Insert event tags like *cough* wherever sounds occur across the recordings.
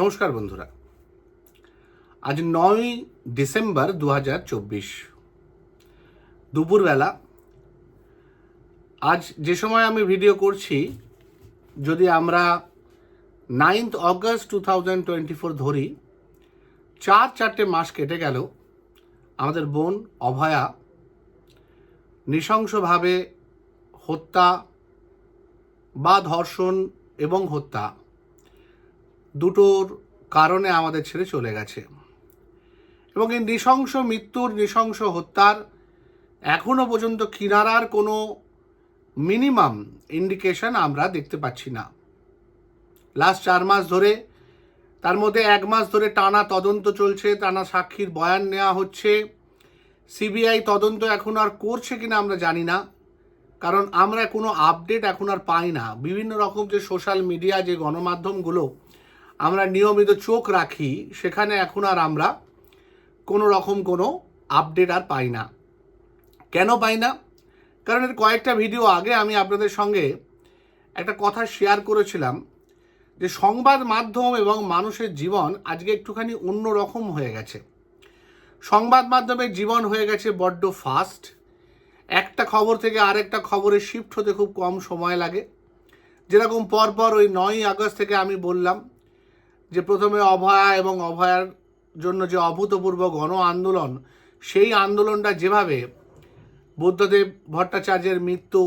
নমস্কার বন্ধুরা। আজ নয় ডিসেম্বর দু হাজার চব্বিশ। দুপুরবেলা। আজ যে সময় আমি ভিডিও করছি, যদি আমরা ninth August two thousand twenty four ধরি, চার চারটে মাস কেটে গেল। আমাদের বোন অভয়া নৃশংসভাবে হত্যা বা ধর্ষণ এবং হত্যা দুটোর কারণে আমাদের ছেড়ে চলে গেছে। এবং এই নৃশংস মৃত্যুর নৃশংস হত্যার এখনও পর্যন্ত কিনারার কোনো মিনিমাম ইন্ডিকেশন আমরা দেখতে পাচ্ছি না। লাস্ট চার মাস ধরে, তার মধ্যে এক মাস ধরে টানা তদন্ত চলছে, টানা সাক্ষীর বয়ান নেওয়া হচ্ছে। সিবিআই তদন্ত এখন আর করছে কিনা আমরা জানি না, কারণ আমরা কোনো আপডেট এখন আর পাই না। বিভিন্ন রকম যে সোশ্যাল মিডিয়া যে গণমাধ্যমগুলো আমরা নিয়মিত চোখ রাখি, সেখানে এখন আর আমরা কোনো রকম কোনো আপডেট আর পাই না। কেন পাই না? কারণ এর কয়েকটা ভিডিও আগে আমি আপনাদের সঙ্গে একটা কথা শেয়ার করেছিলাম যে সংবাদ মাধ্যম এবং মানুষের জীবন আজকে একটুখানি অন্য রকম হয়ে গেছে। সংবাদ মাধ্যমের জীবন হয়ে গেছে বড্ড ফাস্ট একটা খবর থেকে আরেকটা খবরে শিফট হতে খুব কম সময় লাগে। যেরকম পরপর ওই নয়ই আগস্ট থেকে আমি বললাম যে প্রথমে অভয়া এবং অভয়ার জন্য যে অভূতপূর্ব গণ আন্দোলন, সেই আন্দোলনটা যেভাবে বুদ্ধদেব ভট্টাচার্যের মৃত্যু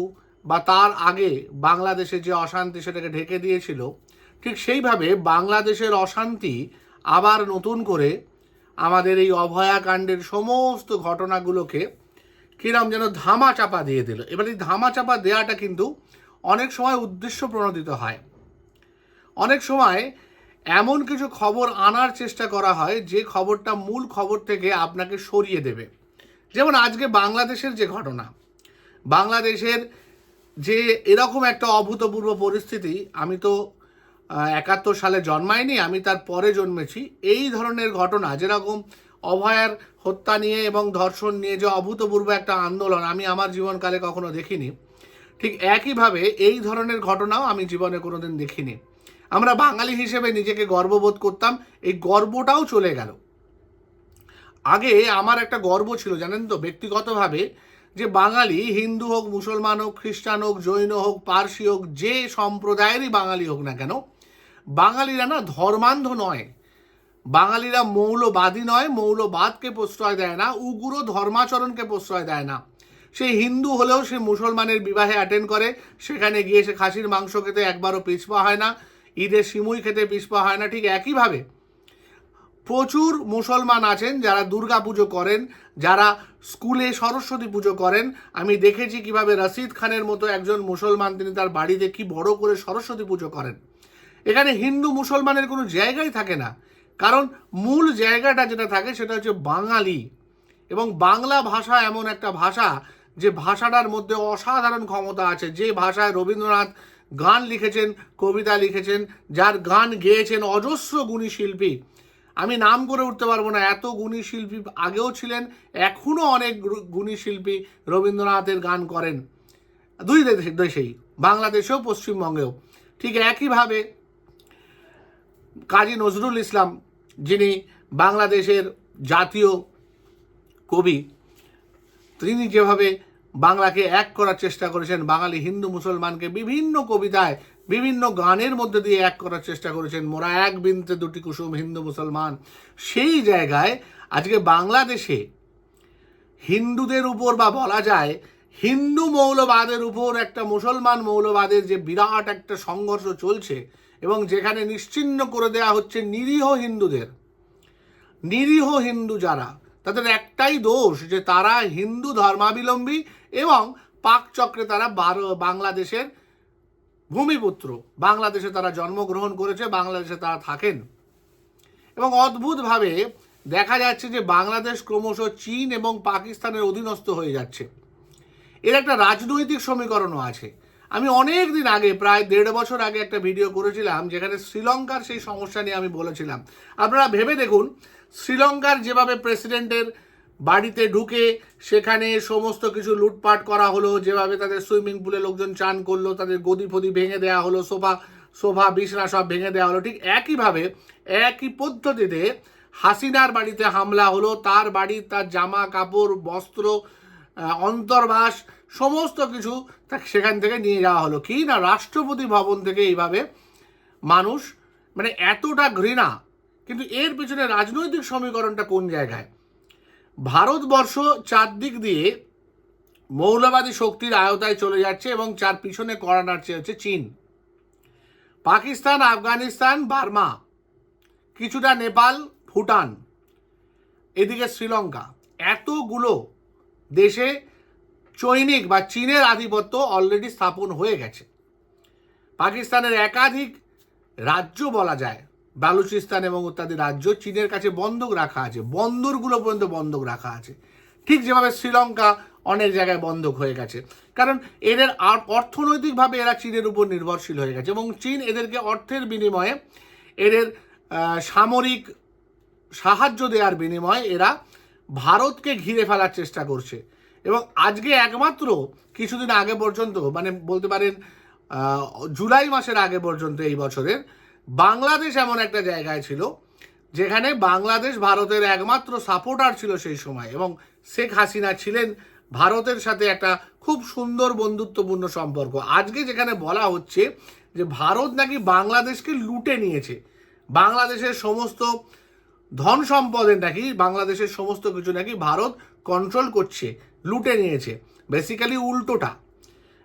বা তার আগে বাংলাদেশে যে অশান্তি সেটাকে ঢেকে দিয়েছিল, ঠিক সেইভাবে বাংলাদেশের অশান্তি আবার নতুন করে আমাদের এই অভয়াকাণ্ডের সমস্ত ঘটনাগুলোকে কিরম যেন ধামা চাপা দিয়ে দিল। এবার এই ধামা চাপা দেওয়াটা কিন্তু অনেক সময় উদ্দেশ্য প্রণোদিত হয়। অনেক সময় এমন কিছু খবর আনার চেষ্টা করা হয়, যে খবরটা মূল খবর থেকে আপনাকে সরিয়ে দেবে। যেমন আজকে বাংলাদেশের যে ঘটনা, বাংলাদেশের যে এরকম একটা অভূতপূর্ব পরিস্থিতি, আমি তো একাত্তর সালে জন্মাইনি, আমি তার পরে জন্মেছি, এই ধরনের ঘটনা, যেরকম অভয়ার হত্যা নিয়ে এবং ধর্ষণ নিয়ে যে অভূতপূর্ব একটা আন্দোলন আমি আমার জীবনকালে কখনো দেখিনি, ঠিক একইভাবে এই ধরনের ঘটনাও আমি জীবনে কোনোদিন দেখিনি। আমরা বাঙালি হিসেবে নিজেকে গর্ববোধ করতাম, এই গর্বটাও চলে গেল। আগে আমার একটা গর্ব ছিল, জানেন তো, ব্যক্তিগতভাবে, যে বাঙালি, হিন্দু হোক, মুসলমান হোক, খ্রিস্টান হোক, জৈন হোক, পার্সি হোক, যে সম্প্রদায়েরই বাঙালি হোক না কেন, বাঙালিরা না ধর্মান্ধ নয়। বাঙালিরা মৌলবাদী নয়, মৌলবাদকে প্রশ্রয় দেয় না, উগ্র ধর্মাচরণকে প্রশ্রয় দেয় না। সে হিন্দু হলেও সে মুসলমানের বিবাহে অ্যাটেন্ড করে, সেখানে গিয়ে সে খাসির মাংস খেতে একবারও পিছপা হয় না ঈদের সিমুই খেতে পিছপা হয় না, ঠিক একইভাবে প্রচুর মুসলমান আছেন যারা দুর্গা পুজো করেন, যারা স্কুলে সরস্বতী পুজো করেন। আমি দেখেছি কীভাবে রশিদ খানের মতো একজন মুসলমান তিনি তার বাড়িতে কি বড় করে সরস্বতী পুজো করেন। এখানে হিন্দু মুসলমানের কোনো জায়গাই থাকে না। কারণ মূল জায়গাটা যেটা থাকে সেটা হচ্ছে বাঙালি। এবং বাংলা ভাষা এমন একটা ভাষা যে ভাষাটার মধ্যে অসাধারণ ক্ষমতা আছে। যে ভাষায় রবীন্দ্রনাথ গান লিখেছেন, কবিতা লিখেছেন, যার গান গেয়েছেন অজস্র গুণী শিল্পী। আমি নাম করে উঠতে পারব না, এত গুণী শিল্পী আগেও ছিলেন এখনও অনেক গুণী শিল্পী রবীন্দ্রনাথের গান করেন। দুই দেশে দেশেই বাংলাদেশেও, পশ্চিমবঙ্গেও। ঠিক একইভাবে কাজী নজরুল ইসলাম, যিনি বাংলাদেশের জাতীয় কবি, তিনি যেভাবে বাংলাকে এক করার চেষ্টা করেছেন বাঙালি হিন্দু মুসলমানকে বিভিন্ন কবিতায়, বিভিন্ন গানের মধ্যে দিয়ে এক করার চেষ্টা করেছেন। মোরা এক বিনতে দুটি কুসুম হিন্দু মুসলমান। সেই জায়গায় আজকে বাংলাদেশে হিন্দুদের উপর বা বলা যায় হিন্দু মৌলবাদের উপর একটা মুসলমান মৌলবাদের যে বিরাট একটা সংঘর্ষ চলছে এবং যেখানে নিশ্চিন্ন করে দেওয়া হচ্ছে নিরীহ হিন্দুদের, নিরীহ হিন্দু যারা তাদের একটাই দোষ যে তারা হিন্দু ধর্মাবলম্বী এবং পাক চক্রে তারা বাংলাদেশের ভূমিপুত্র। বাংলাদেশে তারা জন্মগ্রহণ করেছে, বাংলাদেশে তারা থাকেন। এবং অদ্ভুতভাবে দেখা যাচ্ছে যে বাংলাদেশ ক্রমশ চীন এবং পাকিস্তানের অধীনস্থ হয়ে যাচ্ছে। এর একটা রাজনৈতিক সমীকরণও আছে। আমি অনেক দিন আগে, প্রায় দেড় বছর আগে একটা ভিডিও করেছিলাম, যেখানে শ্রীলঙ্কার সেই সমস্যা নিয়ে আমি বলেছিলাম। আপনারা ভেবে দেখুন শ্রীলঙ্কার যেভাবে প্রেসিডেন্টের বাড়িতে ঢুকে সেখানে সমস্ত কিছু লুটপাট করা হলো, যেভাবে তাদের সুইমিং পুলে লোকজন চান করল, তাদের গদি ফদি ভেঙে দেওয়া হলো, সোফা সোফা, বিছনা সব ভেঙে দেওয়া হলো, ঠিক একইভাবে একই পদ্ধতিতে হাসিনার বাড়িতে হামলা হলো, তার বাড়ির তার জামা কাপড় বস্ত্র অন্তর্বাস, সমস্ত কিছু সেখান থেকে নিয়ে যাওয়া হলো। কি না, রাষ্ট্রপতি ভবন থেকে এইভাবে মানুষ মানে এতটা ঘৃণা কিন্তু এর পিছনে রাজনৈতিক সমীকরণটা কোন জায়গায়? ভারতবর্ষ চারদিক দিয়ে মৌলবাদী শক্তির আয়তায় চলে যাচ্ছে এবং চার পিছনে কড়া নাড়ছে হচ্ছে চীন। পাকিস্তান, আফগানিস্তান, বার্মা, কিছুটা নেপাল, ভুটান, এদিকে শ্রীলঙ্কা। এতগুলো দেশে চৈনিক বা চীনের আধিপত্য অলরেডি স্থাপন হয়ে গেছে। পাকিস্তানের একাধিক রাজ্য বলা যায়। বালুচিস্তান এবং ইত্যাদি রাজ্য চীনের কাছে বন্ধক রাখা আছে। বন্দরগুলো পর্যন্ত বন্ধক রাখা আছে। ঠিক যেভাবে শ্রীলঙ্কা অনেক জায়গায় বন্ধক হয়ে গেছে। কারণ এদের আর- অর্থনৈতিকভাবে এরা চীনের উপর নির্ভরশীল হয়ে গেছে এবং চীন এদেরকে অর্থের বিনিময়ে এদের সামরিক সাহায্য দেওয়ার বিনিময়ে এরা ভারতকে ঘিরে ফেলার চেষ্টা করছে। এবং আজকে একমাত্র কিছুদিন আগে পর্যন্ত মানে বলতে পারেন জুলাই মাসের আগে পর্যন্ত এই বছরের বাংলাদেশ এমন একটা জায়গায় ছিল যেখানে বাংলাদেশ ভারতের একমাত্র সাপোর্টার ছিল সেই সময় এবং শেখ হাসিনা ছিলেন ভারতের সাথে একটা খুব সুন্দর বন্ধুত্বপূর্ণ সম্পর্ক। আজকে যেখানে বলা হচ্ছে যে ভারত নাকি বাংলাদেশকে লুটে নিয়েছে, বাংলাদেশের সমস্ত ধন সম্পদের নাকি, বাংলাদেশের সমস্ত কিছু নাকি ভারত কন্ট্রোল করছে, লুটে নিয়েছে। বেসিক্যালি উল্টোটা।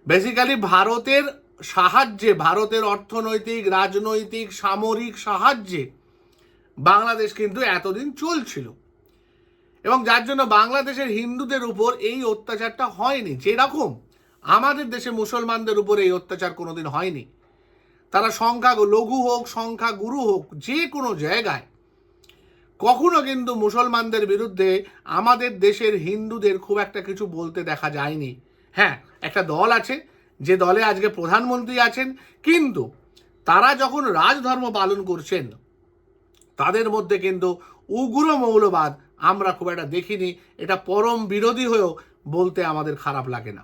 বেসিক্যালি ভারতের সাহায্যে, ভারতের অর্থনৈতিক, রাজনৈতিক, সামরিক সাহায্যে বাংলাদেশ কিন্তু এতদিন চলছিল। এবং যার জন্য বাংলাদেশের হিন্দুদের উপর এই অত্যাচারটা হয়নি। যেরকম আমাদের দেশে মুসলমানদের উপর এই অত্যাচার কোনোদিন হয়নি। তারা সংখ্যা, লঘু হোক, সংখ্যা গুরু হোক, যে কোনো জায়গায় কখনো কিন্তু মুসলমানদের বিরুদ্ধে আমাদের দেশের হিন্দুদের খুব একটা কিছু বলতে দেখা যায়নি। হ্যাঁ একটা দল আছে যে দলে আজকে প্রধানমন্ত্রী আছেন, কিন্তু তারা যখন রাজধর্ম পালন করছেন, তাদের মধ্যে কিন্তু উগ্র মৌলবাদ আমরা খুব একটা দেখিনি, এটা পরম বিরোধী হয়েও বলতে আমাদের খারাপ লাগে না।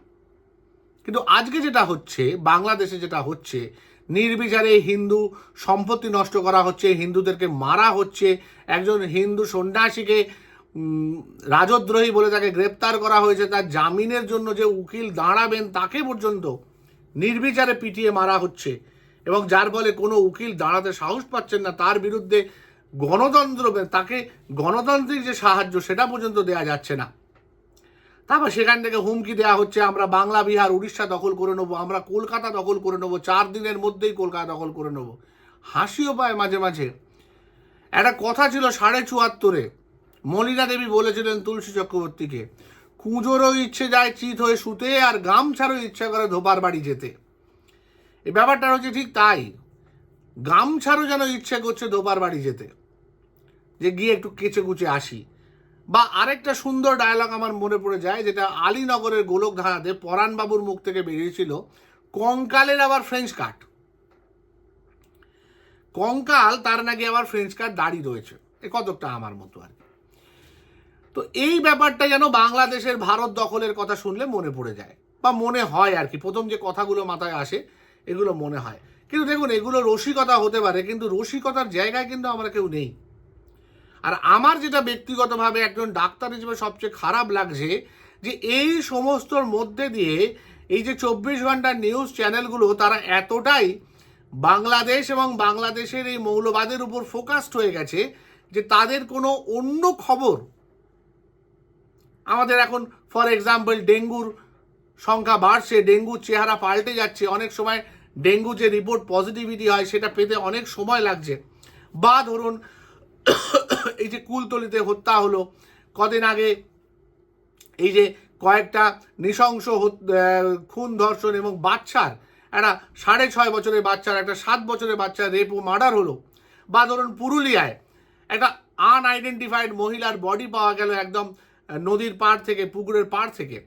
কিন্তু আজকে যেটা হচ্ছে, বাংলাদেশে যেটা হচ্ছে, নির্বিচারে হিন্দু সম্পত্তি নষ্ট করা হচ্ছে, হিন্দুদেরকে মারা হচ্ছে, একজন হিন্দু সন্ন্যাসীকে রাজদ্রোহী বলে তাকে গ্রেপ্তার করা হয়েছে, তার জামিনের জন্য যে উকিল দাঁড়াবেন তাকে পর্যন্ত নির্বিচারে পিটিয়ে মারা হচ্ছে এবং যার ফলে কোনো উকিল দাঁড়াতে সাহস পাচ্ছেন না, তার বিরুদ্ধে গণতন্ত্র তাকে গণতান্ত্রিক যে সাহায্য সেটা পর্যন্ত দেওয়া যাচ্ছে না। তারপর সেখান থেকে হুমকি দেওয়া হচ্ছে, আমরা বাংলা, বিহার, উড়িষ্যা দখল করে নেব, আমরা কলকাতা দখল করে নেব, চার দিনের মধ্যেই কলকাতা দখল করে নেব। হাসিও পায় মাঝে মাঝে। একটা কথা ছিল সাড়ে চুয়াত্তরে মলিনা দেবী বলেছিলেন তুলসী চক্রবর্তীকে, কুঁজোরও ইচ্ছে যায় চিত হয়ে শুতে আর গামছারও ইচ্ছা করে ধোপার বাড়ি যেতে। এই ব্যাপারটা হচ্ছে ঠিক তাই, গামছারও যেন ইচ্ছে করছে ধোপার বাড়ি যেতে। যে গিয়ে একটু কেচে কুচে আসি। বা আরেকটা সুন্দর ডায়লগ আমার মনে পড়ে যায়, যেটা আলীনগরের গোলক ধারাতে পরাণবাবুর মুখ থেকে বেরিয়েছিল, কঙ্কালের আবার ফ্রেঞ্চ কাট কঙ্কাল তার নাকি আবার ফ্রেঞ্চ কাট দাড়ি রয়েছে। এ কতকটা আমার মতো আর কি। তো এই ব্যাপারটা যেন বাংলাদেশের ভারত দখলের কথা শুনলে মনে পড়ে যায়। বা মনে হয় আর কি, প্রথম যে কথাগুলো মাথায় আসে, এগুলো মনে হয়। কিন্তু দেখুন, এগুলো রসিকতা হতে পারে, কিন্তু রসিকতার জায়গায় কিন্তু আমরা কেউ নেই। আর আমার যেটা ব্যক্তিগতভাবে একজন ডাক্তার হিসেবে সবচেয়ে খারাপ লাগছে, যে এই সমস্তর মধ্যে দিয়ে এই যে চব্বিশ ঘণ্টার নিউজ চ্যানেলগুলো, তারা এতটাই বাংলাদেশ এবং বাংলাদেশের এই মৌলবাদের উপর ফোকাসড হয়ে গেছে, যে তাদের কোনো অন্য খবর আমাদের এখন ফর এক্সাম্পল ডেঙ্গুর সংখ্যা বাড়ছে, ডেঙ্গুর চেহারা পাল্টে যাচ্ছে, অনেক সময় ডেঙ্গু যে রিপোর্ট পজিটিভিটি হয়, সেটা পেতে অনেক সময় লাগছে। বা ধরুন, এই যে কুলতলিতে হত্যা হলো, কদিন আগে এই যে কয়েকটা নৃশংস খুন, ধর্ষণ এবং বাচ্চার, একটা সাড়ে ছয় বছরের বাচ্চার, একটা সাত বছরের বাচ্চার রেপ ও মার্ডার হলো। বা ধরুন, পুরুলিয়ায় একটা আনআইডেন্টিফাইড মহিলার বডি পাওয়া গেল একদম নদীর পাড় থেকে, পুকুরের পাড় থেকে,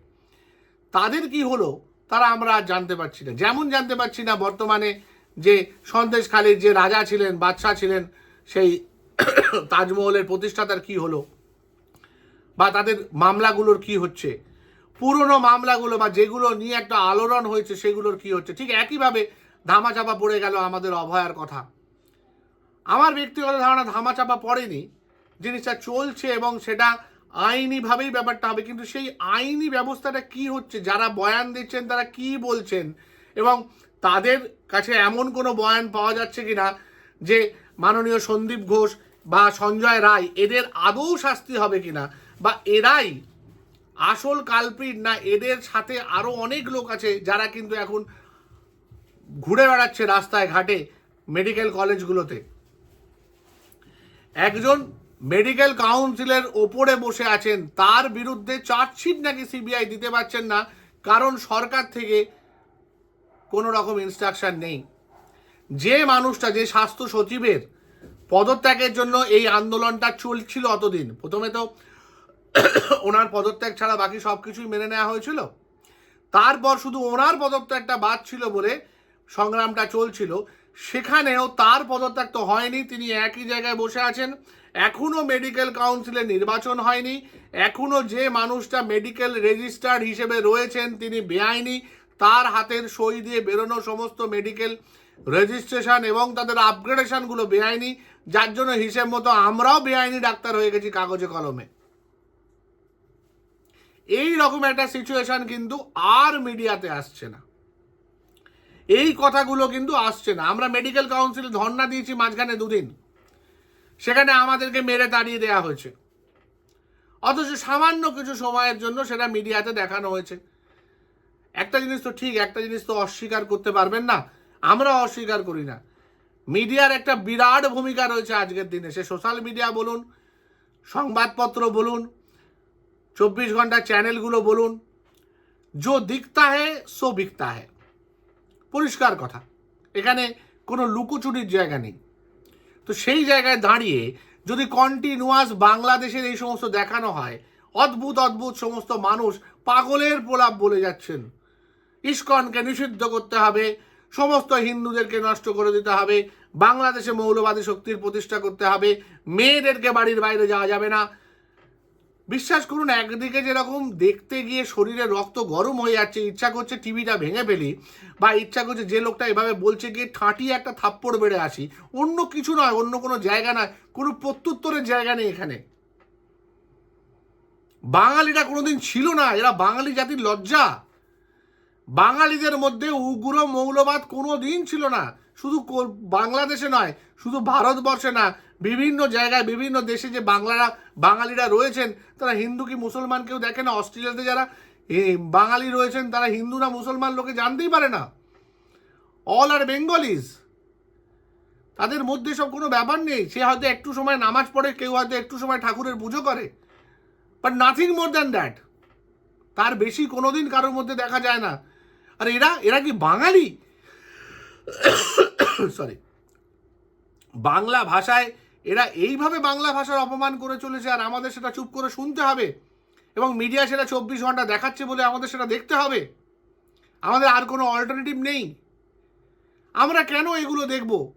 তাদের কি হলো তারা আমরা আর জানতে পারছি না। যেমন জানতে পারছি না বর্তমানে যে সন্দেশখালীর যে রাজা ছিলেন, বাদশাহ ছিলেন, সেই *coughs* তাজমহলের প্রতিষ্ঠাতার কি হলো বা তাদের মামলাগুলোর কি হচ্ছে, পুরনো মামলাগুলো বা যেগুলো নিয়ে একটা আলোড়ন হয়েছে সেগুলোর কি হচ্ছে, ঠিক একইভাবে ধামাচাপা পড়ে গেল আমাদের অভয়ার কথা। আমার ব্যক্তিগত ধারণা ধামাচাপা পড়েনি, জিনিসটা চলছে এবং সেটা আইনিভাবেই ব্যাপারটা হবে, কিন্তু সেই আইনি ব্যবস্থাটা কি হচ্ছে? যারা বয়ান দিচ্ছেন, তারা কি বলছেন? এবং তাদের কাছে এমন কোনো বয়ান পাওয়া যাচ্ছে কি না যে মাননীয় সন্দীপ ঘোষ বা সঞ্জয় রায় এদের আদৌ শাস্তি হবে কিনা? বা এরাই আসল কালপ্রিট না এদের সাথে আরও অনেক লোক আছে যারা কিন্তু এখন ঘুরে বেড়াচ্ছে রাস্তায়, ঘাটে মেডিকেল কলেজগুলোতে একজন মেডিকেল কাউন্সিলের ওপরে বসে আছেন, তার বিরুদ্ধে চার্জশিট নাকি সিবিআই দিতে পারছেন না, কারণ সরকার থেকে কোনো রকম ইনস্ট্রাকশন নেই। যে মানুষটা, যে স্বাস্থ্য সচিবের পদত্যাগের জন্য এই আন্দোলনটা চলছিল অতদিন, প্রথমে তো ওনার পদত্যাগ ছাড়া বাকি সব কিছুই মেনে নেওয়া হয়েছিল, তারপর শুধু ওনার পদত্যাগটা বাদ ছিল বলে সংগ্রামটা চলছিল, সেখানেও তার পদত্যাগ তো হয়নি, তিনি একই জায়গায় বসে আছেন এখনও মেডিকেল কাউন্সিলে নির্বাচন হয়নি। এখনও যে মানুষটা মেডিকেল রেজিস্টার্ড হিসেবে রয়েছেন, তিনি বেআইনি, তার হাতের সই দিয়ে বেরোনো সমস্ত মেডিকেল রেজিস্ট্রেশন এবং তাদের আপগ্রেডেশনগুলো বেআইনি। যার জন্য হিসেব মতো আমরাও বেআইনি ডাক্তার হয়ে গেছি কাগজে কলমে। এই রকম একটা সিচুয়েশন কিন্তু আর মিডিয়াতে আসছে না। এই কথাগুলো কিন্তু আসছে না। আমরা মেডিকেল কাউন্সিল ধর্ণা দিয়েছি মাঝখানে দুদিন। সেখানে আমাদেরকে মেরে তাড়িয়ে দেওয়া হয়েছে। অথচ সামান্য কিছু সময়ের জন্য সেটা মিডিয়াতে দেখানো হয়েছে। একটা জিনিস তো ঠিক, একটা জিনিস তো অস্বীকার করতে পারবেন না। আমরা অস্বীকার করি না। মিডিয়ার একটা বিরাট ভূমিকা রয়েছে আজকের দিনে। সে সোশ্যাল মিডিয়া বলুন, সংবাদপত্র বলুন, চব্বিশ ঘণ্টা চ্যানেলগুলো বলুন, যো দিকতা হে, সো বিকতা হে। পরিষ্কার কথা। এখানে কোনো লুকোচুরির জায়গা নেই। তো সেই জায়গায় দাঁড়িয়ে যদি কন্টিনিউয়াস বাংলাদেশের এই সমস্ত দেখানো হয়, অদ্ভুত অদ্ভুত সমস্ত মানুষ পাগলের প্রলাপ বলে যাচ্ছেন। ইস্কনকে নিষিদ্ধ করতে হবে, সমস্ত হিন্দুদেরকে নষ্ট করে দিতে হবে, বাংলাদেশে মৌলবাদী শক্তির প্রতিষ্ঠা করতে হবে, মেয়েদেরকে বাড়ির বাইরে যাওয়া যাবে না। বিশ্বাস করুন, একদিকে যেরকম দেখতে গিয়ে শরীরে রক্ত গরম হয়ে যাচ্ছে, ইচ্ছা করছে টিভিটা ভেঙে ফেলি, বা ইচ্ছা করছে যে লোকটা এভাবে বলছে গিয়ে ঠাঁটিয়ে একটা থাপ্পড় বেড়ে আসি, অন্য কিছু নয়, অন্য কোনো জায়গা নয়, কোনো প্রত্যুত্তরের জায়গা নেই এখানে। বাঙালিরা কোনোদিন ছিল না, এরা বাঙালি জাতির লজ্জা। বাঙালিদের মধ্যে উগ্র মৌলবাদ কোনো দিন ছিল না। শুধু বাংলাদেশে নয়, শুধু ভারতবর্ষে না, বিভিন্ন জায়গায়, বিভিন্ন দেশে যে বাংলারা বাঙালিরা রয়েছেন, তারা হিন্দু কি মুসলমান কেউ দেখে না? অস্ট্রেলিয়াতে যারা বাঙালি রয়েছেন, তারা হিন্দু না মুসলমান লোকে জানতেই পারে না। অল আর বেঙ্গলিজ তাদের মধ্যে সব কোনো ব্যাপার নেই। সে হয়তো একটু সময় নামাজ পড়ে, কেউ হয়তো একটু সময় ঠাকুরের পুজো করে। But nothing more than that তার বেশি কোনোদিন কারোর মধ্যে দেখা যায় না। আর এরা এরা কি বাঙালি? *coughs* সরি বাংলা ভাষায় এরা এইভাবে বাংলা ভাষার অপমান করে চলেছে আর আমাদের সেটা চুপ করে শুনতে হবে এবং মিডিয়া সেটা চব্বিশ ঘণ্টা দেখাচ্ছে বলে আমাদের সেটা দেখতে হবে। আমাদের আর কোনো অল্টারনেটিভ নেই। আমরা কেন এগুলো দেখব?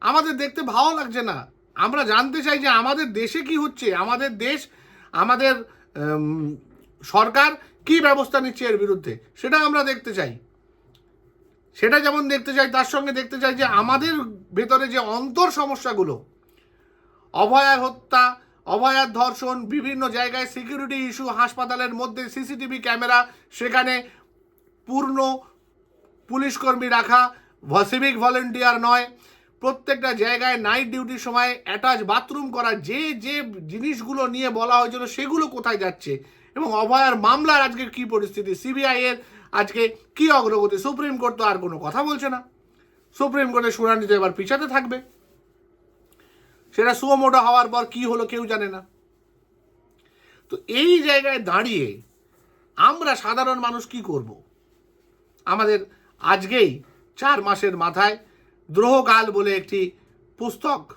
আমাদের দেখতে ভালো লাগছে না। আমরা জানতে চাই যে আমাদের দেশে কি হচ্ছে? আমাদের দেশ, আমাদের সরকার কি ব্যবস্থা নিচ্ছে এর বিরুদ্ধে? সেটা আমরা দেখতে চাই। সেটা যেমন দেখতে চাই, তার সঙ্গে দেখতে চাই যে আমাদের ভেতরে যে অন্তর সমস্যাগুলো অভয়ার হত্যা অভয়ার ধর্ষণ, বিভিন্ন জায়গায় সিকিউরিটি ইস্যু হাসপাতালের মধ্যে সিসিটিভি ক্যামেরা, সেখানে পূর্ণ পুলিশকর্মী রাখা সিভিক ভলেন্টিয়ার নয়, প্রত্যেকটা জায়গায় নাইট ডিউটির সময় অ্যাটাচ বাথরুম করা, যে যে জিনিসগুলো নিয়ে বলা হয়েছিল সেগুলো কোথায় যাচ্ছে এবং অভয়ার মামলার আজকে কি পরিস্থিতি? সিবিআই এর আজকে কি অগ্রগতি? সুপ্রিম কোর্ট তো আর কোনো কথা বলছে না। সুপ্রিম কোর্টের শুনানি শুনানিতে এবার পিছাতে থাকবে। সেটা সুমোটো হওয়ার পর কি হলো কেউ জানে না। তো এই জায়গায় দাঁড়িয়ে আমরা সাধারণ মানুষ কি করব? আমাদের আজকেই চার মাসের মাথায় দ্রোহকাল বলে একটি পুস্তক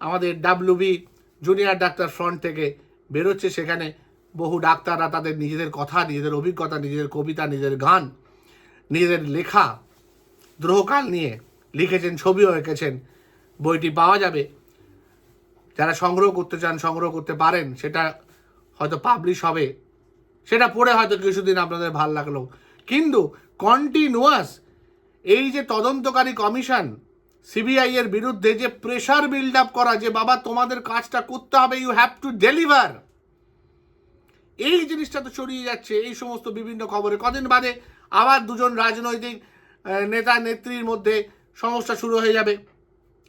আমাদের ডাব্লিউবি জুনিয়র ডাক্তার ফ্রন্ট থেকে বেরোচ্ছে সেখানে। বহু ডাক্তাররা তাদের নিজেদের কথা, নিজেদের অভিজ্ঞতা, নিজেদের কবিতা, নিজেদের গান, নিজেদের লেখা দ্রোহকাল নিয়ে লিখেছেন, ছবিও এঁকেছেন। বইটি পাওয়া যাবে। যারা সংগ্রহ করতে চান, সংগ্রহ করতে পারেন, সেটা হয়তো পাবলিশ হবে। সেটা পড়ে হয়তো কিছুদিন আপনাদের ভালো লাগল। কিন্তু কন্টিনিউয়াস এই যে তদন্তকারী কমিশন সিবিআই এর বিরুদ্ধে যে প্রেশার বিল্ড আপ করা, যে বাবা, তোমাদের কাজটা করতে হবে ইউ হ্যাভ টু ডেলিভার এই জিনিসটা তো ছড়িয়ে যাচ্ছে, এই সমস্ত বিভিন্ন খবরে। কদিন বাদে আবার দুজন রাজনৈতিক নেতা নেত্রীর মধ্যে সমস্যা শুরু হয়ে যাবে।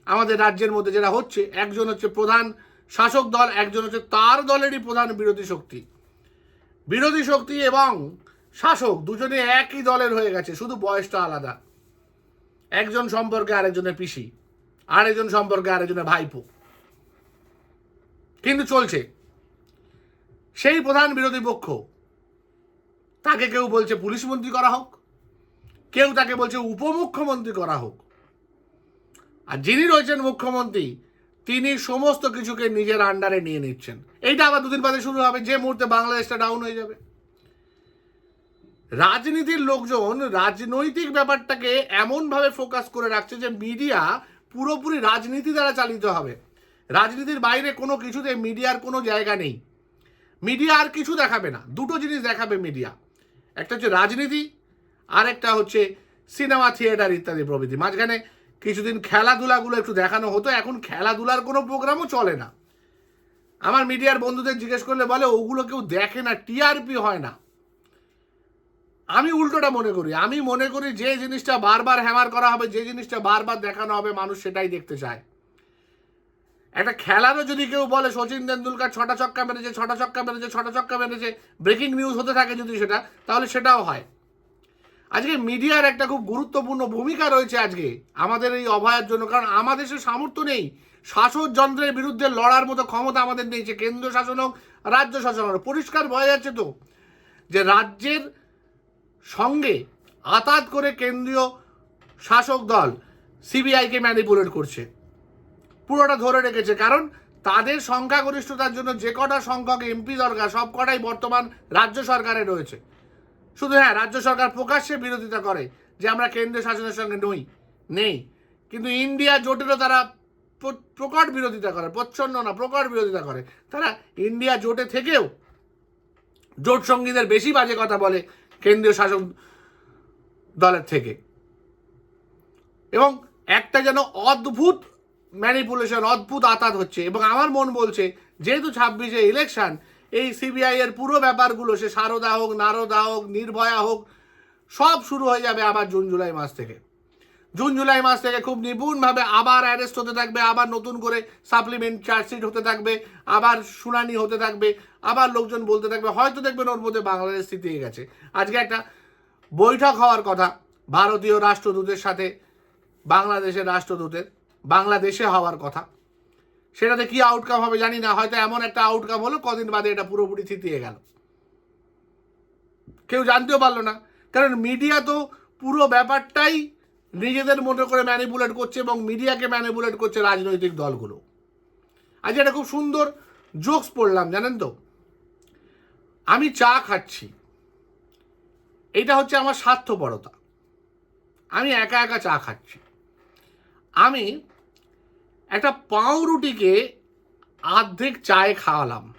আমাদের রাজ্যের মধ্যে যেটা হচ্ছে, একজন হচ্ছে প্রধান শাসক দল, একজন হচ্ছে তার দলেরই প্রধান বিরোধী শক্তি। বিরোধী শক্তি এবং শাসক দুজনে একই দলের হয়ে গেছে, শুধু বয়সটা আলাদা। একজন সম্পর্কে আরেকজনের পিসি, আরেকজন সম্পর্কে আরেকজনের ভাইপো। কিন্তু চলছে। সেই প্রধান বিরোধী পক্ষ। তাকে কেউ বলছে পুলিশ মন্ত্রী করা হোক, কেউ তাকে বলছে উপমুখ্যমন্ত্রী করা হোক। আর যিনি রয়েছেন মুখ্যমন্ত্রী, তিনি সমস্ত কিছুকে নিজের আন্ডারে নিয়ে নিচ্ছেন। এইটা আবার দুদিন বাদে শুরু হবে, যে মুহূর্তে বাংলাদেশটা ডাউন হয়ে যাবে। রাজনীতির লোকজন রাজনৈতিক ব্যাপারটাকে এমনভাবে ফোকাস করে রাখছে যে মিডিয়া পুরোপুরি রাজনীতি দ্বারা চালিত হবে। রাজনীতির বাইরে কোনো কিছুতে মিডিয়ার কোনো জায়গা নেই। মিডিয়া আর কিছু দেখাবে না, দুটো জিনিস দেখাবে মিডিয়া। একটা হচ্ছে রাজনীতি, আর একটা হচ্ছে সিনেমা, থিয়েটার ইত্যাদি প্রভৃতি। মাঝখানে কিছুদিন খেলাধুলাগুলো একটু দেখানো হতো, এখন খেলাধুলার কোনো প্রোগ্রামও চলে না। আমার মিডিয়ার বন্ধুদের জিজ্ঞেস করলে বলে, ওগুলো কেউ দেখে না, টিআরপি হয় না। আমি উল্টোটা মনে করি। আমি মনে করি যে জিনিসটা বারবার হ্যামার করা হবে, যে জিনিসটা বারবার দেখানো হবে, মানুষ সেটাই দেখতে চায়। একটা খেলারও যদি কেউ বলে, সচিন তেন্ডুলকার ছটা ছক্কা মেরেছে, ছটা ছক্কা মেরেছে, ছটা ছক্কা মেরেছে ব্রেকিং নিউজ হতে থাকে যদি সেটা, তাহলে সেটাও হয়। আজকে মিডিয়ার একটা খুব গুরুত্বপূর্ণ ভূমিকা রয়েছে আজকে, আমাদের এই অভয়ার জন্য, কারণ আমাদের সে সামর্থ্য নেই। শাসক যন্ত্রের বিরুদ্ধে লড়ার মতো ক্ষমতা আমাদের নেই, সে কেন্দ্র শাসন হোক, রাজ্য শাসন হোক। পরিষ্কার বোঝা যাচ্ছে তো যে রাজ্যের সঙ্গে আতাত করে কেন্দ্রীয় শাসক দল সিবিআইকে ম্যানিপুলেট করছে। পুরোটা ধরে রেখেছে। কারণ তাদের সংখ্যাগরিষ্ঠতার জন্য যে কটা সংখ্যক এমপি দরকার, সব কটাই বর্তমান রাজ্য সরকারে রয়েছে। শুধু হ্যাঁ রাজ্য সরকার প্রকাশ্যে বিরোধিতা করে যে আমরা কেন্দ্রীয় শাসনের সঙ্গে নই, নেই। কিন্তু ইন্ডিয়া জোটেরও তারা প্র- প্রকট বিরোধিতা করে, প্রচ্ছন্ন না, প্রকট বিরোধিতা করে। তারা ইন্ডিয়া জোটে থেকেও জোট সঙ্গীদের বেশি বাজে কথা বলে কেন্দ্রীয় শাসক দলের থেকে। এবং একটা যেন অদ্ভুত ম্যানিপুলেশন অদ্ভুত আতাত হচ্ছে। এবং আমার মন বলছে, যেহেতু ছাব্বিশে ইলেকশন এই সিবিআই এর পুরো ব্যাপারগুলো সে সারদা হোক, নারদা হোক, নির্ভয়া হোক, সব শুরু হয়ে যাবে আবার জুন, জুলাই মাস থেকে। জুন, জুলাই মাস থেকে খুব নিপুণভাবে আবার অ্যারেস্ট হতে থাকবে, আবার নতুন করে সাপ্লিমেন্ট চার্জশিট হতে থাকবে, আবার শুনানি হতে থাকবে, আবার লোকজন বলতে থাকবে, হয়তো দেখবেন ওর মধ্যে বাংলাদেশ স্থিতি গেছে। আজকে একটা বৈঠক হওয়ার কথা, ভারতীয় রাষ্ট্রদূতের সাথে, বাংলাদেশের রাষ্ট্রদূতের বাংলাদেশে হওয়ার কথা। সেটাতে কি আউটকাম হবে জানি না, হয়তো এমন একটা আউটকাম হলো, কদিন বাদে এটা পুরোপুরি থিতিয়ে গেল। কেউ জানতেও পারল না, কারণ মিডিয়া তো পুরো ব্যাপারটাই নিজেদের মতো করে ম্যানিপুলেট করছে এবং মিডিয়াকে ম্যানিপুলেট করছে রাজনৈতিক দলগুলো। আজ এটা খুব সুন্দর জোকস পড়লাম, জানেন তো? আমি চা খাচ্ছি। এটা হচ্ছে আমার স্বার্থপরতা। আমি একা একা চা খাচ্ছি। আমি একটা পাউরুটিকে আর্ধেক চায়ে খাওয়ালাম।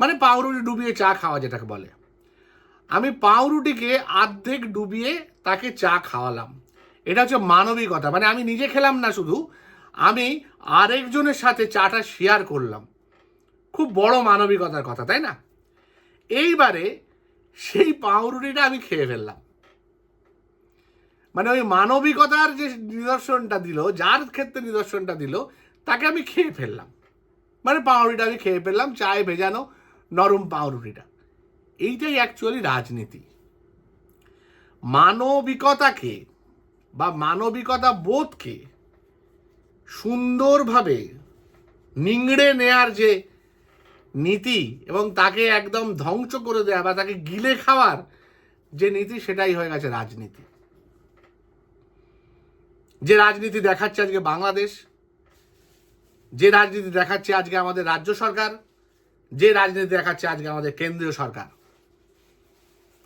মানে পাউরুটি ডুবিয়ে চা খাওয়া যেটাকে বলে। আমি পাউরুটিকে আর্ধেক ডুবিয়ে তাকে চা খাওয়ালাম। এটা হচ্ছে মানবিকতা। মানে আমি নিজে খেলাম না শুধু, আমি আরেকজনের সাথে চাটা শেয়ার করলাম। খুব বড় মানবিকতার কথা, তাই না? এইবারে সেই পাউরুটিটা আমি খেয়ে ফেললাম। মানে ওই মানবিকতার যে নিদর্শনটা দিল, যার ক্ষেত্রে নিদর্শনটা দিল, তাকে আমি খেয়ে ফেললাম। মানে পাউরুটিটা আমি খেয়ে ফেললাম, চায়ে ভেজানো নরম পাউরুটিটা। এইটাই অ্যাকচুয়ালি রাজনীতি। মানবিকতাকে বা মানবিকতা বোধকে সুন্দরভাবে নিংড়ে নেয়ার যে নীতি এবং তাকে একদম ধ্বংস করে দেওয়া বা তাকে গিলে খাওয়ার যে নীতি, সেটাই হয়ে গেছে রাজনীতি। যে রাজনীতি দেখাচ্ছে আজকে বাংলাদেশ, যে রাজনীতি দেখাচ্ছে আজকে আমাদের রাজ্য সরকার, যে রাজনীতি দেখাচ্ছে আজকে আমাদের কেন্দ্রীয় সরকার।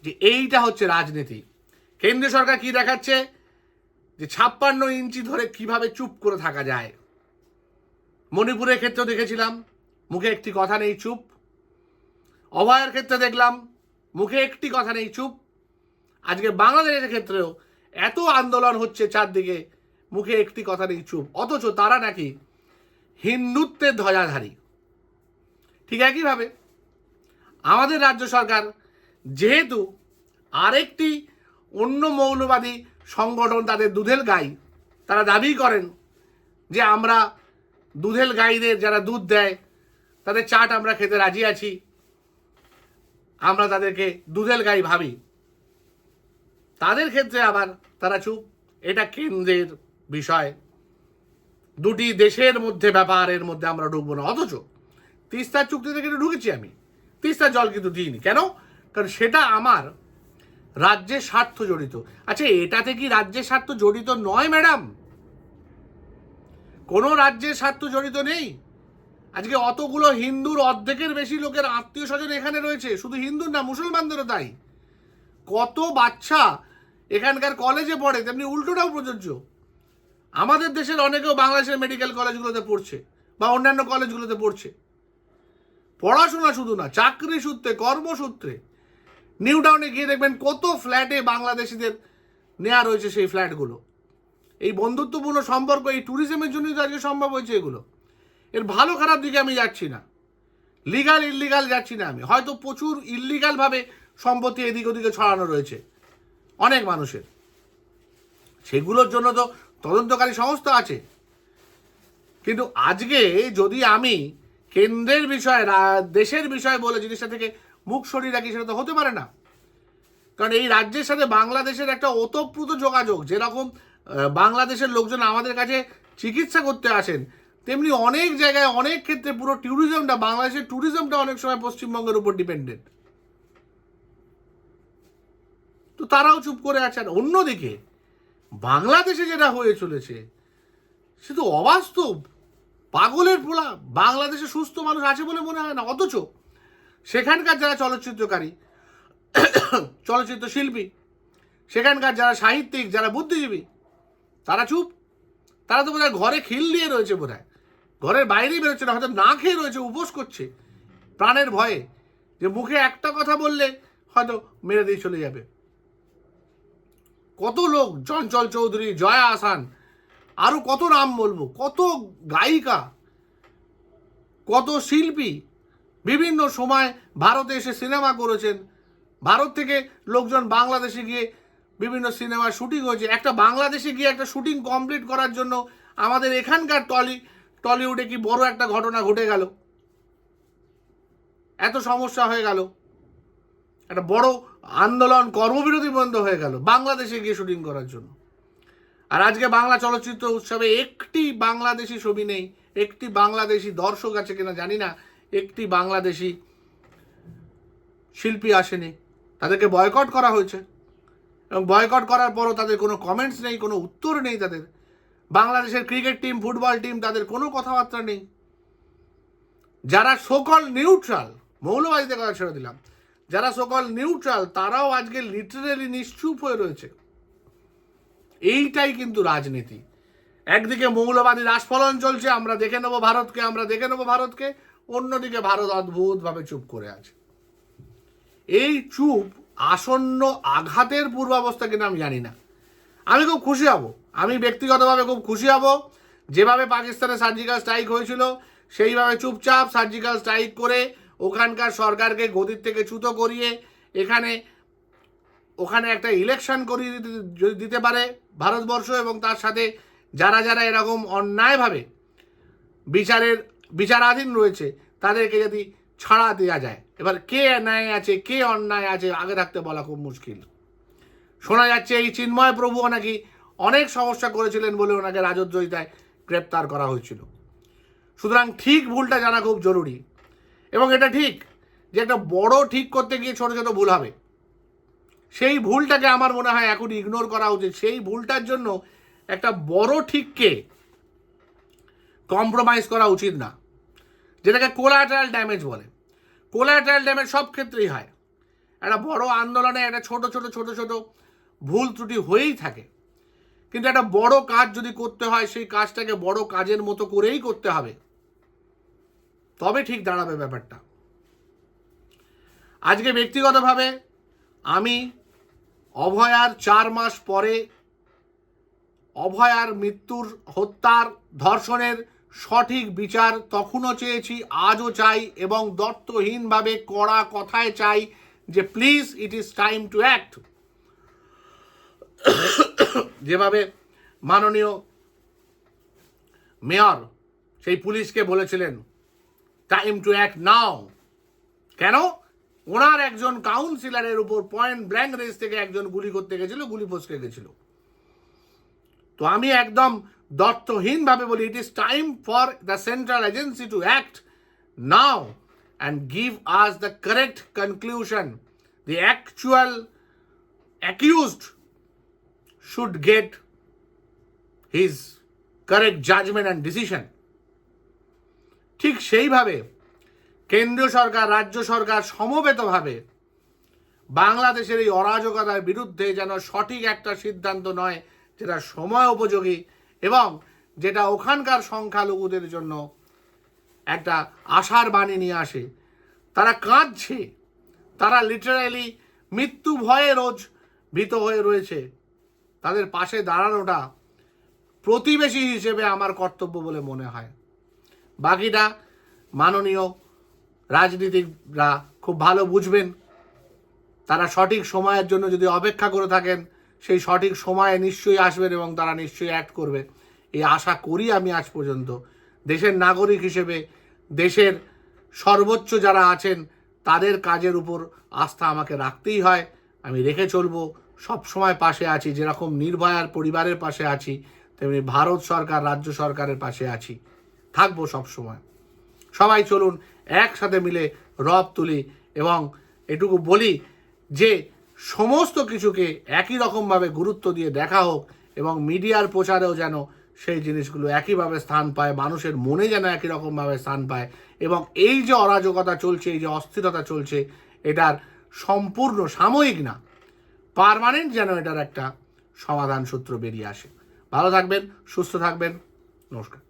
যে এইটা হচ্ছে রাজনীতি। কেন্দ্রীয় সরকার কি দেখাচ্ছে? যে ছাপ্পান্ন ইঞ্চি ধরে কীভাবে চুপ করে থাকা যায়। মণিপুরের ক্ষেত্রেও দেখেছিলাম, মুখে একটি কথা নেই, চুপ। অভয়ের ক্ষেত্রে দেখলাম, মুখে একটি কথা নেই, চুপ। আজকে বাংলাদেশের ক্ষেত্রেও এত আন্দোলন হচ্ছে চারদিকে মুখে একটি কথা নেই, চুপ। অথচ তারা নাকি হিন্দুত্বের ধ্বজাধারী। ঠিক একইভাবে আমাদের রাজ্য সরকার যেহেতু আরেকটি অন্য মৌলবাদী সংগঠন তাদের দুধের গাই, তারা দাবি করেন যে আমরা দুধের গাইদের যারা দুধ দেয়, তাদের চাট আমরা খেতে রাজি আছি, আমরা তাদেরকে দুধের গাই ভাবি। তাদের ক্ষেত্রে আবার তারা চুপ। এটা কেন্দ্রের বিষয়। দুটি দেশের মধ্যে ব্যাপারের মধ্যে আমরা ঢুকবো না। অথচ তিস্তার চুক্তিতে কিন্তু ঢুকেছি আমি। তিস্তার জল কিন্তু দিইনি। কেন? কারণ সেটা আমার রাজ্যের স্বার্থ জড়িত। আচ্ছা এটাতে কি রাজ্যের স্বার্থ জড়িত নয়, ম্যাডাম? কোনো রাজ্যের স্বার্থ জড়িত নেই। আজকে অতগুলো হিন্দুর অর্ধেকের বেশি লোকের আত্মীয় স্বজন এখানে রয়েছে। শুধু হিন্দুর না, মুসলমানদেরও তাই। কত বাচ্চা এখানকার কলেজে পড়ে, তেমনি উল্টোটাও প্রযোজ্য। আমাদের দেশের অনেকেও বাংলাদেশের মেডিকেল কলেজগুলোতে পড়ছে বা অন্যান্য কলেজগুলোতে পড়ছে। পড়াশোনা শুধু না, চাকরি সূত্রে, কর্মসূত্রে নিউ টাউনে গিয়ে দেখবেন কত ফ্ল্যাটে বাংলাদেশিদের নেওয়া রয়েছে সেই ফ্ল্যাটগুলো এই বন্ধুত্বপূর্ণ সম্পর্ক, এই ট্যুরিজমের জন্যই তো আজকে সম্ভব হয়েছে এগুলো। এর ভালো খারাপ দিকে আমি যাচ্ছি না। লিগাল ইল্লিগাল যাচ্ছি না আমি। হয়তো প্রচুর ইল্লিগালভাবে সম্পত্তি এদিক ওদিকে ছড়ানো রয়েছে অনেক মানুষের। সেগুলোর জন্য তো তদন্তকারী সংস্থা আছে। কিন্তু আজকে যদি আমি কেন্দ্রের বিষয় দেশের বিষয় বলে জিনিসটা থেকে মুখ সরিয়ে রাখি, সেটা তো হতে পারে না। কারণ এই রাজ্যের সাথে বাংলাদেশের একটা ওতপ্রোত যোগাযোগ, যেরকম বাংলাদেশের লোকজন আমাদের কাছে চিকিৎসা করতে আসেন, তেমনি অনেক জায়গায়, অনেক ক্ষেত্রে পুরো ট্যুরিজমটা বাংলাদেশের ট্যুরিজমটা অনেক সময় পশ্চিমবঙ্গের উপর ডিপেন্ডেন্ট তো তারাও চুপ করে আছে, আর অন্যদিকে বাংলাদেশে যেটা হয়ে চলেছে, সে তো অবাস্তব। পাগলের পোলা, বাংলাদেশে সুস্থ মানুষ আছে বলে মনে হয় না, অথচ সেখানকার যারা চলচ্চিত্রকারী চলচ্চিত্র শিল্পী সেখানকার যারা সাহিত্যিক, যারা বুদ্ধিজীবী, তারা চুপ। তারা তো বোধহয় ঘরে খিল দিয়ে রয়েছে বোধহয়। ঘরের বাইরেই বেরোচ্ছে না, হয়তো না খেয়ে রয়েছে, উপোস করছে প্রাণের ভয়ে। যে মুখে একটা কথা বললে হয়তো মেরে দিয়ে চলে যাবে। কত লোক চঞ্চল চৌধুরী, জয়া আসান আরও কত নাম বলব, কত গায়িকা, কত শিল্পী, বিভিন্ন সময় ভারতে এসে সিনেমা করেছেন। ভারত থেকে লোকজন বাংলাদেশে গিয়ে বিভিন্ন সিনেমার শুটিং হয়েছে। একটা বাংলাদেশে গিয়ে একটা শুটিং কমপ্লিট করার জন্য আমাদের এখানকার টলি, টলিউডে কি বড় একটা ঘটনা ঘটে গেল? এত সমস্যা হয়ে গেল। একটা বড় আন্দোলন কর্মবিরতি বন্ধ হয়ে গেল বাংলাদেশে গিয়ে শুটিং করার জন্য। আর আজকে বাংলা চলচ্চিত্র উৎসবে একটি বাংলাদেশি ছবি নেই, একটি বাংলাদেশি দর্শক আছে কিনা জানি না, একটি বাংলাদেশি শিল্পী আসেনি। তাদেরকে বয়কট করা হয়েছে এবং বয়কট করার পরও তাদের কোনো কমেন্টস নেই, কোনো উত্তর নেই তাদের। বাংলাদেশের ক্রিকেট টিম, ফুটবল টিম, তাদের কোনো কথাবার্তা নেই। যারা সকল নিউট্রাল মৌলবাদীতে কথা ছেড়ে দিলাম যারা সকল নিউট্রাল তারাও আজকে লিটারেলি নিশ্চুপ হয়ে রয়েছে। এইটাই কিন্তু রাজনীতি। একদিকে মৌলবাদী রাসফলন চলছে, আমরা দেখে নেব ভারতকে, আমরা দেখে নেব ভারতকে, অন্যদিকে ভারত অদ্ভুতভাবে চুপ করে আছে। এই চুপ আসন্ন আঘাতের পূর্বাবস্থা কিনা আমি জানি না। আমি খুব খুশি হব। আমি ব্যক্তিগতভাবে খুব খুশি হব। যেভাবে পাকিস্তানে সার্জিক্যাল স্ট্রাইক হয়েছিল, সেইভাবে চুপচাপ সার্জিক্যাল স্ট্রাইক করে ওখানকার সরকারকে গদির থেকে চ্যুত করিয়ে এখানে, ওখানে একটা ইলেকশন করিয়ে দিতে পারে ভারতবর্ষ এবং তার সাথে যারা যারা এরকম অন্যায়ভাবে বিচারের, বিচারাধীন রয়েছে, তাদেরকে যদি ছাড়া দেওয়া যায়। এবার কে ন্যায় আছে, কে অন্যায় আছে, আগে থাকতে বলা খুব মুশকিল। শোনা যাচ্ছে এই চিন্ময় প্রভু নাকি অনেক সমস্যা করেছিলেন বলে ওনাকে রাজদ্রোহিতায় গ্রেপ্তার করা হয়েছিল। সুতরাং ঠিক ভুলটা জানা খুব জরুরি। এবং এটা ঠিক যে একটা বড় ঠিক করতে গিয়ে ছোট ছোট ভুল হবে। সেই ভুলটাকে আমার মনে হয় এখন ইগনোর করা উচিত। সেই ভুলটার জন্য একটা বড় ঠিককে কম্প্রোমাইজ করা উচিত না। যেটাকে কোলাটারাল ড্যামেজ বলে। কোলাটারাল ড্যামেজ সব ক্ষেত্রেই হয়। একটা বড় আন্দোলনে একটা ছোট ছোট ছোট ছোট ভুল ত্রুটি হয়েই থাকে। কিন্তু একটা বড় কাজ যদি করতে হয়, সেই কাজটাকে বড় কাজের মতো করেই করতে হবে। তবে ঠিক দাঁড়াবে ব্যাপারটা। আজকে ব্যক্তিগতভাবে আমি অভয়ার চার মাস পরে অভয়ার মৃত্যুর হত্যার ধর্ষণের সঠিক বিচার তখনও চেয়েছি, আজও চাই এবং দত্তহীনভাবে কড়া কথায় চাই যে please it is time to act যেভাবে মাননীয় মেয়র সেই পুলিশকে বলেছিলেন টাইম টু অ্যাক্ট নাও কেন? ওনার একজন কাউন্সিলরের উপর পয়েন্ট ব্ল্যাঙ্ক রেস থেকে একজন গুলি করতে গেছিল, গুলি ফসকে গেছিল। তো আমি একদম দত্তহীনভাবে বলি it is time for the central agency to act now and give us the correct conclusion the actual accused should get his correct judgement and decision ঠিক সেইভাবে কেন্দ্রীয় সরকার, রাজ্য সরকার সমবেতভাবে বাংলাদেশের এই অরাজকতার বিরুদ্ধে যেন সঠিক একটা সিদ্ধান্ত নয়, যেটা সময় উপযোগী এবং যেটা ওখানকার সংখ্যালঘুদের জন্য একটা আশার বাণী নিয়ে আসে। তারা কাঁদছে। তারা লিটারালি মৃত্যু ভয়ে রোজ ভীত হয়ে রয়েছে। তাদের পাশে দাঁড়ানোটা প্রতিবেশী হিসেবে আমার কর্তব্য বলে মনে হয়। বাকিটা মাননীয় রাজনীতিকরা খুব ভালো বুঝবেন। তারা সঠিক সময়ের জন্য যদি অপেক্ষা করে থাকেন, সেই সঠিক সময়ে নিশ্চয়ই আসবেন এবং তারা নিশ্চয়ই অ্যাক্ট করবে। এই আশা করি আমি আজ পর্যন্ত। দেশের নাগরিক হিসেবে দেশের সর্বোচ্চ যারা আছেন, তাদের কাজের উপর আস্থা আমাকে রাখতেই হয়। আমি রেখে চলবো, সব সময় পাশে আছি, যেরকম নির্ভয়ার পরিবারের পাশে আছি, তেমনি ভারত সরকার, রাজ্য সরকারের পাশে আছি। থাকব সব সময়। সবাই চলুন একসাথে মিলে রব তুলি এবং এটুকু বলি যে, সমস্ত কিছুকে একই রকমভাবে গুরুত্ব দিয়ে দেখা হোক এবং মিডিয়ার প্রচারেও যেন সেই জিনিসগুলো একইভাবে স্থান পায়, মানুষের মনে যেন একই রকমভাবে স্থান পায় এবং এই যে অরাজকতা চলছে, এই যে অস্থিরতা চলছে, এটার সম্পূর্ণ সাময়িক না, পারমানেন্ট যেন এটার একটা সমাধান সূত্র বেরিয়ে আসে। ভালো থাকবেন, সুস্থ থাকবেন, নমস্কার।